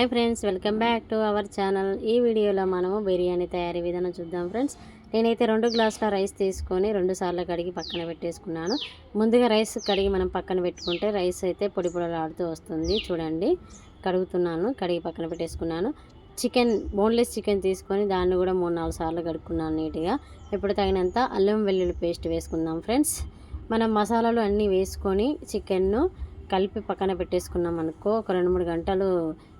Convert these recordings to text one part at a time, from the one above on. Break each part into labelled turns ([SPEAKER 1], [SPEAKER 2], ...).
[SPEAKER 1] Hi friends welcome back to our channel. ఈ వీడియోలో మనము బిర్యానీ తయారీ విధానం చూద్దాం ఫ్రెండ్స్. నేనైతే రెండు గ్లాసుల రైస్ తీసుకొని రెండు సార్లు కడిగి పక్కన పెట్టేసుకున్నాను. ముందుగా రైస్ కడిగి మనం పక్కన పెట్టుకుంటే రైస్ అయితే పొడి పొడలాడుతూ వస్తుంది. చూడండి కడుగుతున్నాను కడిగి పక్కన పెట్టేసుకున్నాను. చికెన్ బోన్లెస్ చికెన్ తీసుకొని దాన్ని కూడా మూడు నాలుగు సార్లు కడుక్కున్నాను నీట్గా. ఇప్పుడు తగినంత అల్లం వెల్లుల్లి పేస్ట్ వేసుకుందాం ఫ్రెండ్స్. మనం మసాలాలు అన్నీ వేసుకొని చికెన్ను కలిపి పక్కన పెట్టేసుకున్నాం అనుకో ఒక రెండు మూడు గంటలు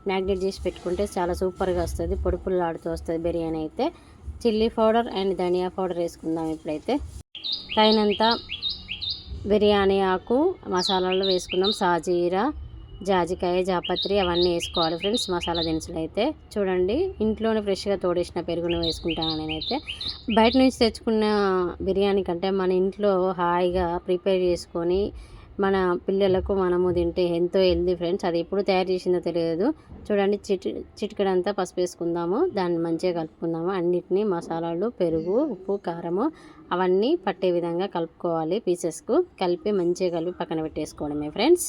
[SPEAKER 1] మ్యాగ్నేట్ చేసి పెట్టుకుంటే చాలా సూపర్గా వస్తుంది. పొడి పుల్లాడుతూ వస్తుంది బిర్యానీ అయితే. చిల్లీ పౌడర్ అండ్ ధనియా పౌడర్ వేసుకుందాం ఇప్పుడైతే. తగినంత బిర్యానీ ఆకు మసాలాలు వేసుకున్నాం సాజీరా జాజికాయ జాపత్రి అవన్నీ వేసుకోవాలి ఫ్రెండ్స్ మసాలా దినుసులు అయితే. చూడండి ఇంట్లోనే ఫ్రెష్గా తోడేసిన పెరుగును వేసుకుంటాను నేనైతే. బయట నుంచి తెచ్చుకున్న బిర్యానీ కంటే మన ఇంట్లో హాయిగా ప్రిపేర్ చేసుకొని మన పిల్లలకు మనము తింటే ఎంతో హెల్దీ ఫ్రెండ్స్. అది ఎప్పుడు తయారు చేసిందో తెలియదు. చూడండి చిట్ చిటికడంతా పసుపు వేసుకుందాము. దాన్ని మంచిగా కలుపుకుందాము. అన్నిటినీ మసాలాలు పెరుగు ఉప్పు కారము అవన్నీ పట్టే విధంగా కలుపుకోవాలి పీసెస్కు. కలిపి మంచిగా కలిపి పక్కన పెట్టేసుకోవడమే ఫ్రెండ్స్.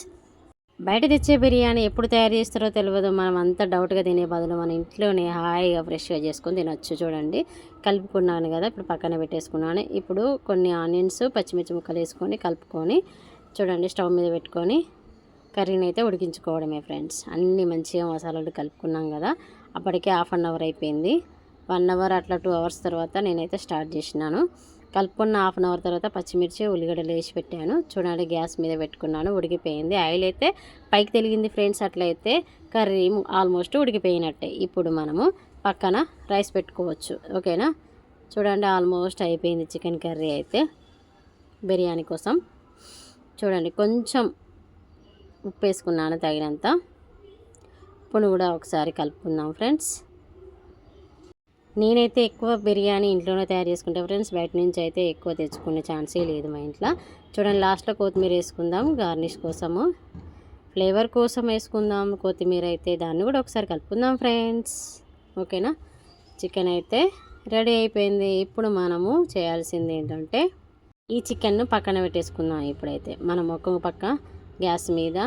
[SPEAKER 1] బయట తెచ్చే బిర్యానీ ఎప్పుడు తయారు చేస్తారో తెలియదు మనం అంతా డౌట్గా తినే బదులు మన ఇంట్లోనే హాయిగా ఫ్రెష్గా చేసుకొని తినొచ్చు. చూడండి కలుపుకున్నాను కదా ఇప్పుడు పక్కన పెట్టేసుకున్నాను. ఇప్పుడు కొన్ని ఆనియన్స్ పచ్చిమిర్చి ముక్కలు వేసుకొని కలుపుకొని చూడండి స్టవ్ మీద పెట్టుకొని కర్రీని అయితే ఉడికించుకోవడమే ఫ్రెండ్స్. అన్నీ మంచిగా మసాలాలు కలుపుకున్నాం కదా అప్పటికే హాఫ్ అన్ అవర్ అయిపోయింది. వన్ అవర్ అట్లా టూ అవర్స్ తర్వాత నేనైతే స్టార్ట్ చేసినాను. కలుపుకున్న హాఫ్ అన్ అవర్ తర్వాత పచ్చిమిర్చి ఉల్లిగడ్డలు వేసి పెట్టాను. చూడండి గ్యాస్ మీద పెట్టుకున్నాను ఉడికిపోయింది. ఆయిల్ అయితే పైకి తెలిగింది ఫ్రెండ్స్ అట్లయితే కర్రీ ఆల్మోస్ట్ ఉడికిపోయినట్టే. ఇప్పుడు మనము పక్కన రైస్ పెట్టుకోవచ్చు ఓకేనా? చూడండి ఆల్మోస్ట్ అయిపోయింది చికెన్ కర్రీ అయితే. బిర్యానీ కోసం చూడండి కొంచెం ఉప్పు వేసుకున్నాను తగినంత ఉప్పును కూడా ఒకసారి కలుపుకుందాం ఫ్రెండ్స్. నేనైతే ఎక్కువ బిర్యానీ ఇంట్లోనే తయారు చేసుకుంటా ఫ్రెండ్స్. బయట నుంచి అయితే ఎక్కువ తెచ్చుకునే ఛాన్సే లేదు మా ఇంట్లో. చూడండి లాస్ట్లో కొత్తిమీర వేసుకుందాం గార్నిష్ కోసము. ఫ్లేవర్ కోసం వేసుకుందాం కొత్తిమీర అయితే దాన్ని కూడా ఒకసారి కలుపుకుందాం ఫ్రెండ్స్. ఓకేనా? చికెన్ అయితే రెడీ అయిపోయింది. ఇప్పుడు మనము చేయాల్సింది ఏంటంటే ఈ చికెన్ను పక్కన పెట్టేసుకుందాం ఇప్పుడైతే. మనం ఒక పక్క గ్యాస్ మీద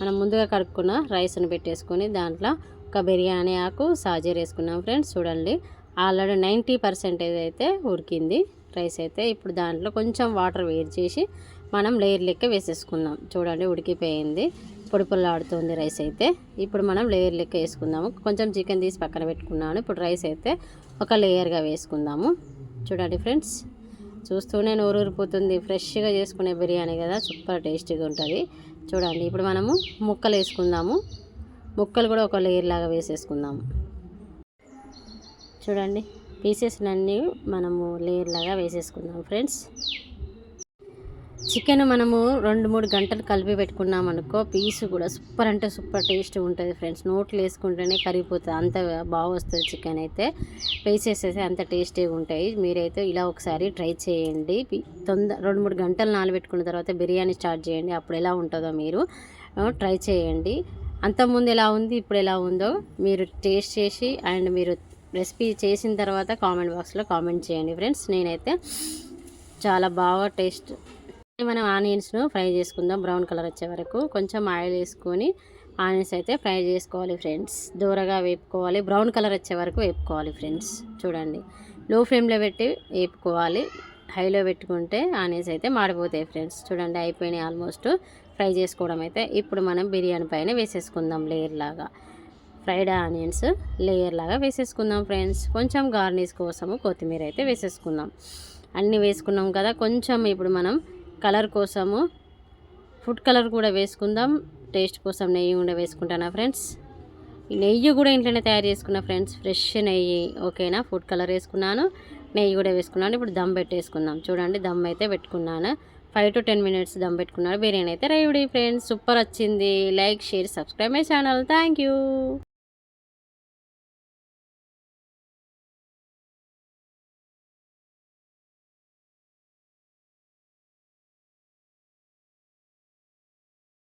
[SPEAKER 1] మనం ముందుగా కడుక్కున్న రైస్ను పెట్టేసుకొని దాంట్లో ఒక బిర్యానీ ఆకు సాజీర్ వేసుకున్నాం ఫ్రెండ్స్. చూడండి ఆల్రెడీ నైంటీ పర్సెంటేజ్ అయితే ఉడికింది రైస్ అయితే. ఇప్పుడు దాంట్లో కొంచెం వాటర్ వేడి చేసి మనం లేయర్ లెక్క వేసేసుకుందాం. చూడండి ఉడికిపోయింది పొడి పొల్లాడుతుంది రైస్ అయితే. ఇప్పుడు మనం లేయర్ లెక్క వేసుకుందాము. కొంచెం చికెన్ తీసి పక్కన పెట్టుకున్నాను. ఇప్పుడు రైస్ అయితే ఒక లేయర్గా వేసుకుందాము. చూడండి ఫ్రెండ్స్ చూస్తూనే నోరూరిపోతుంది. ఫ్రెష్గా చేసుకునే బిర్యానీ కదా సూపర్ టేస్టీగా ఉంటుంది. చూడండి ఇప్పుడు మనము ముక్కలు వేసుకుందాము. ముక్కలు కూడా ఒక లేయర్ లాగా వేసేసుకుందాము. చూడండి పీసెస్లన్నీ మనము లేయర్ లాగా వేసేసుకుందాం ఫ్రెండ్స్ చికెన్ మనము రెండు మూడు గంటలు కలిపి పెట్టుకున్నాం అనుకో పీసు కూడా సూపర్ అంటే సూపర్ టేస్ట్ ఉంటుంది ఫ్రెండ్స్. నోట్లు వేసుకుంటేనే కరిగిపోతుంది. అంత బాగా వస్తుంది చికెన్ అయితే. పీసెస్ అయితే అంత టేస్టీగా ఉంటాయి. మీరైతే ఇలా ఒకసారి ట్రై చేయండి. తొందర రెండు మూడు గంటలు నానబెట్టుకున్న తర్వాత బిర్యానీ స్టార్ట్ చేయండి. అప్పుడు ఎలా ఉంటుందో మీరు ట్రై చేయండి. అంతకుముందు ఎలా ఉంది ఇప్పుడు ఎలా ఉందో మీరు టేస్ట్ చేసి అండ్ మీరు రెసిపీ చేసిన తర్వాత కామెంట్ బాక్స్లో కామెంట్ చేయండి ఫ్రెండ్స్. నేనైతే చాలా బాగా టేస్ట్ మనం ఆనియన్స్ను ఫ్రై చేసుకుందాం. బ్రౌన్ కలర్ వచ్చే వరకు కొంచెం ఆయిల్ వేసుకొని ఆనియన్స్ అయితే ఫ్రై చేసుకోవాలి ఫ్రెండ్స్. దూరగా వేపుకోవాలి. బ్రౌన్ కలర్ వచ్చే వరకు వేపుకోవాలి ఫ్రెండ్స్. చూడండి. లో ఫ్లేమ్లో పెట్టి వేపుకోవాలి. హైలో పెట్టుకుంటే ఆనియన్స్ అయితే మాడిపోతాయి ఫ్రెండ్స్. చూడండి అయిపోయినాయి ఆల్మోస్ట్. ఫ్రై చేసుకోవడం అయితే ఇప్పుడు మనం బిర్యానీ పైన వేసేసుకుందాం లేయర్ లాగా. ఫ్రైడ్ ఆనియన్స్ లేయర్ లాగా వేసేసుకుందాం ఫ్రెండ్స్. కొంచెం గార్నిష్ కోసము కొత్తిమీర అయితే వేసేసుకుందాం. అన్నీ వేసుకున్నాం కదా కొంచెం ఇప్పుడు మనం కలర్ కోసము ఫుడ్ కలర్ కూడా వేసుకుందాం. టేస్ట్ కోసం నెయ్యి కూడా వేసుకుంటానా ఫ్రెండ్స్? నెయ్యి కూడా ఇంట్లోనే తయారు చేసుకున్న ఫ్రెండ్స్ ఫ్రెష్ నెయ్యి ఓకేనా? ఫుడ్ కలర్ వేసుకున్నాను నెయ్యి కూడా వేసుకున్నాను. ఇప్పుడు దమ్ పెట్టేసుకుందాం. చూడండి దమ్ అయితే పెట్టుకున్నాను. Five to ten minutes dum పెట్టుకున్నాను. బిర్యానీ అయితే రెడీ ఫ్రెండ్స్. సూపర్ వచ్చింది. Like share subscribe my channel. Thank you.